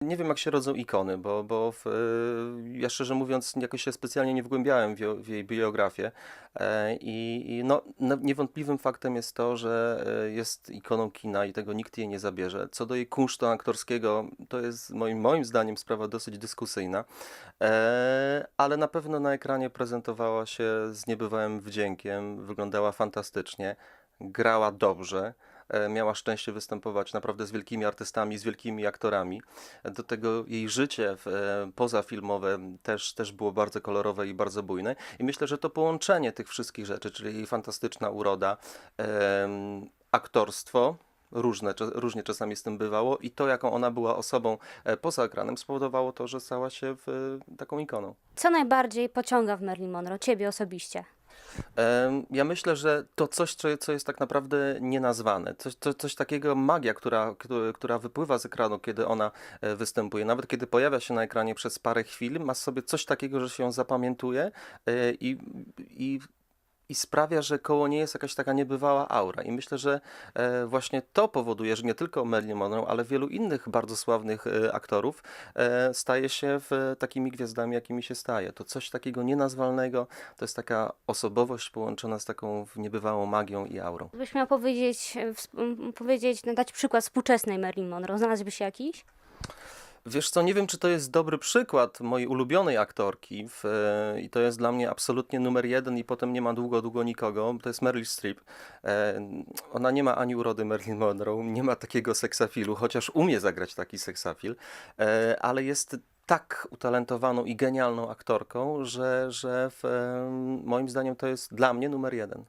nie wiem, jak się rodzą ikony, bo, bo w, ja szczerze mówiąc jakoś się specjalnie nie wgłębiałem w, w jej biografię. E, I, i no, no, niewątpliwym faktem jest to, że e, jest ikoną kina i tego nikt jej nie zabierze. Co do jej kunsztu aktorskiego, to jest moim, moim zdaniem sprawa dosyć dyskusyjna, e, ale na pewno na ekranie prezentowała się z niebywałym wdziękiem, wyglądała fantastycznie, grała dobrze. E, Miała szczęście występować naprawdę z wielkimi artystami, z wielkimi aktorami. Do tego jej życie e, pozafilmowe też, też było bardzo kolorowe i bardzo bujne. I myślę, że to połączenie tych wszystkich rzeczy, czyli jej fantastyczna uroda, aktorstwo, różne, różnie czasami z tym bywało, i to, jaką ona była osobą e, poza ekranem, spowodowało to, że stała się w, taką ikoną. Co najbardziej pociąga w Marilyn Monroe, ciebie osobiście? Ja myślę, że to coś, co, jest tak naprawdę nienazwane. Coś, co, coś takiego, magia, która, któ- która wypływa z ekranu, kiedy ona e, występuje. Nawet kiedy pojawia się na ekranie przez parę chwil, ma sobie coś takiego, że się ją zapamiętuje e, i, i, i sprawia, że koło niej jest jakaś taka niebywała aura. I myślę, że e, właśnie to powoduje, że nie tylko Marilyn Monroe, ale wielu innych bardzo sławnych e, aktorów e, staje się w, takimi gwiazdami, jakimi się staje. To coś takiego nienazwalnego, to jest taka osobowość połączona z taką niebywałą magią i aurą. Gdybyś miał powiedzieć, powiedzieć, dać przykład współczesnej Marilyn Monroe, znalazłbyś jakiś? Wiesz co, nie wiem, czy to jest dobry przykład mojej ulubionej aktorki w, e, i to jest dla mnie absolutnie numer jeden i potem nie ma długo, długo nikogo, to jest Meryl Streep. E, ona nie ma ani urody Marilyn Monroe, nie ma takiego seksafilu, chociaż umie zagrać taki seksafil, e, ale jest tak utalentowaną i genialną aktorką, że, że w, e, moim zdaniem to jest dla mnie numer jeden.